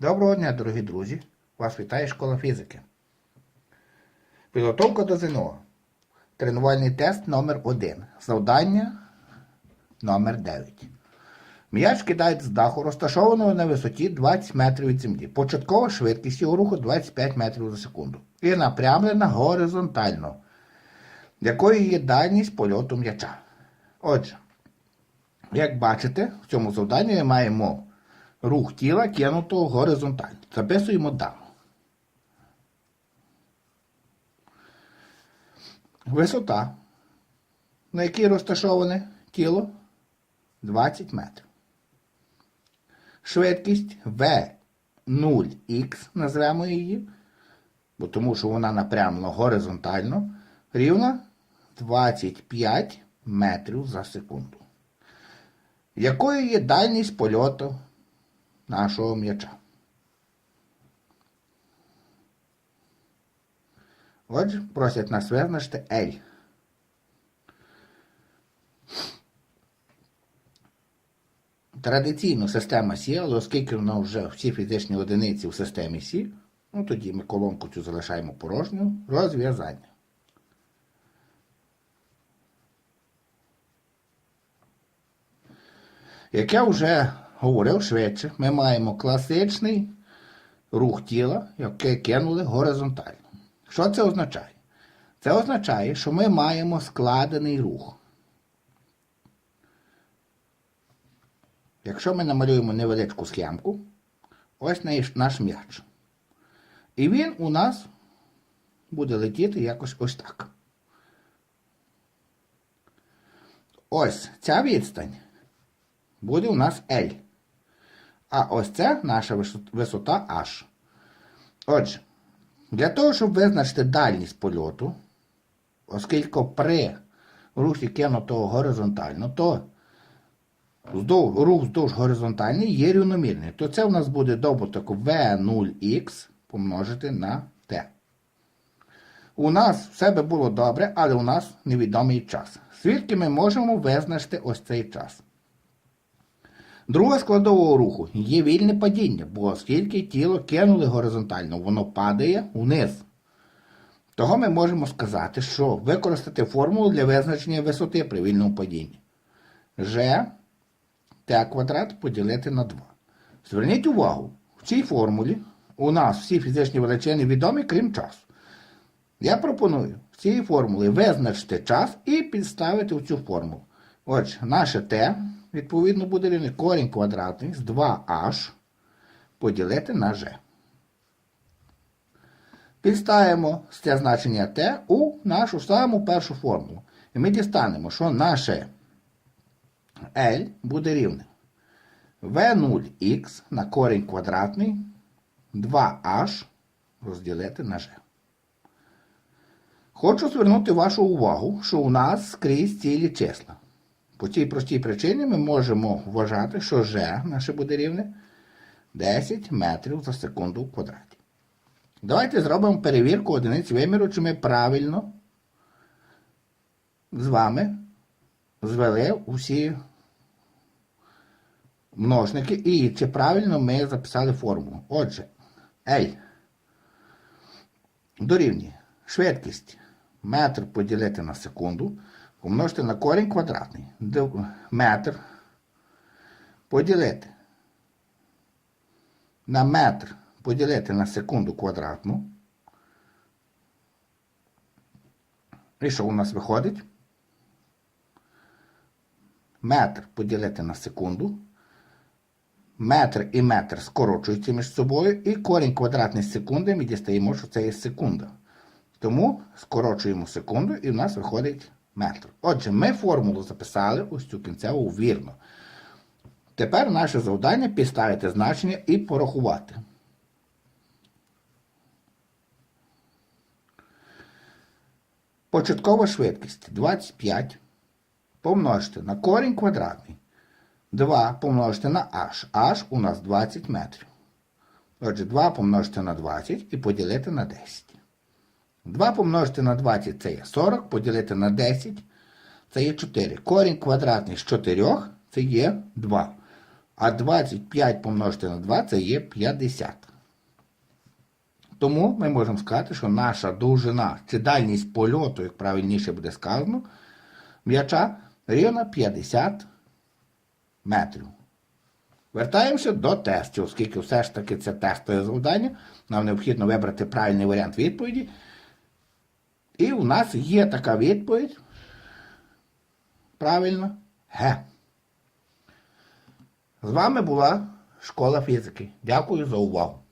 Доброго дня, дорогі друзі! Вас вітає школа фізики. Підготовка до ЗНО. Тренувальний тест номер 1 Завдання номер 9 М'яч кидають з даху, розташованого на висоті 20 метрів від землі. Початкова швидкість його руху 25 метрів за секунду. І напрямлена горизонтально, якою є дальність польоту м'яча. Отже, як бачите, в цьому завданні ми маємо рух тіла кинутого горизонтально. Записуємо дану. Висота, на якій розташоване тіло 20 метрів. Швидкість V0X, назвемо її, бо тому що вона напрямлена горизонтально, рівна 25 метрів за секунду. Якою є дальність польоту нашого м'яча? Отже, просять нас визначити L. Традиційно система Сі, але оскільки вона вже всі фізичні одиниці в системі Сі, ну тоді ми колонку цю залишаємо порожню. Розв'язання. Як я вже говорив швидше, ми маємо класичний рух тіла, яке кинули горизонтально. Що це означає? Це означає, що ми маємо складений рух. Якщо ми намалюємо невеличку схемку, ось наш м'яч. І він у нас буде летіти якось ось так. Ось ця відстань буде у нас L. А ось це наша висота H. Отже, для того, щоб визначити дальність польоту, оскільки при русі кинутого горизонтально, то рух вздовж горизонтальний є рівномірний, то це у нас буде добуток V0x помножити на t. У нас все би було добре, але у нас невідомий час. Звідки ми можемо визначити ось цей час? Друга складового руху є вільне падіння, бо оскільки тіло кинули горизонтально, воно падає вниз. Того ми можемо сказати, що використати формулу для визначення висоти при вільному падінні. G t квадрат поділити на 2. Зверніть увагу, в цій формулі у нас всі фізичні величини відомі, крім часу. Я пропоную в цій формулі визначити час і підставити в цю формулу. Отже, наше t, відповідно, буде рівне корінь квадратний з 2h поділити на g. Підставимо це значення t у нашу саму першу формулу. І ми дістанемо, що наше L буде рівне V0x на корінь квадратний 2h розділити на g. Хочу звернути вашу увагу, що у нас скрізь цілі числа. По цій простій причині ми можемо вважати, що g наше буде рівне 10 метрів за секунду в квадраті. Давайте зробимо перевірку одиниць виміру, чи ми правильно з вами звели усі множники і чи правильно ми записали формулу. Отже, L дорівнює швидкість метр поділити на секунду, помножити на корінь квадратний. Метр поділити на метр поділити на секунду квадратну. І що у нас виходить? Метр поділити на секунду. Метр і метр скорочуються між собою, і корінь квадратний з секунди ми дістаємо, що це є секунда. Тому скорочуємо секунду і в нас виходить метр. Отже, ми формулу записали ось цю кінцеву вірно. Тепер наше завдання підставити значення і порахувати. Початкова швидкість 25 помножити на корінь квадратний. 2 помножити на h. h у нас 20 метрів. Отже, 2 помножити на 20 і поділити на 10. 2 помножити на 20 це є 40, поділити на 10 це є 4. Корінь квадратний з 4 це є 2. А 25 помножити на 2 це є 50. Тому ми можемо сказати, що наша довжина чи дальність польоту, як правильніше буде сказано, м'яча рівна 50 метрів. Вертаємося до тестів, оскільки все ж таки це тестове завдання. Нам необхідно вибрати правильний варіант відповіді. І в нас є така відповідь. Правильно, Г. З вами була школа фізики. Дякую за увагу.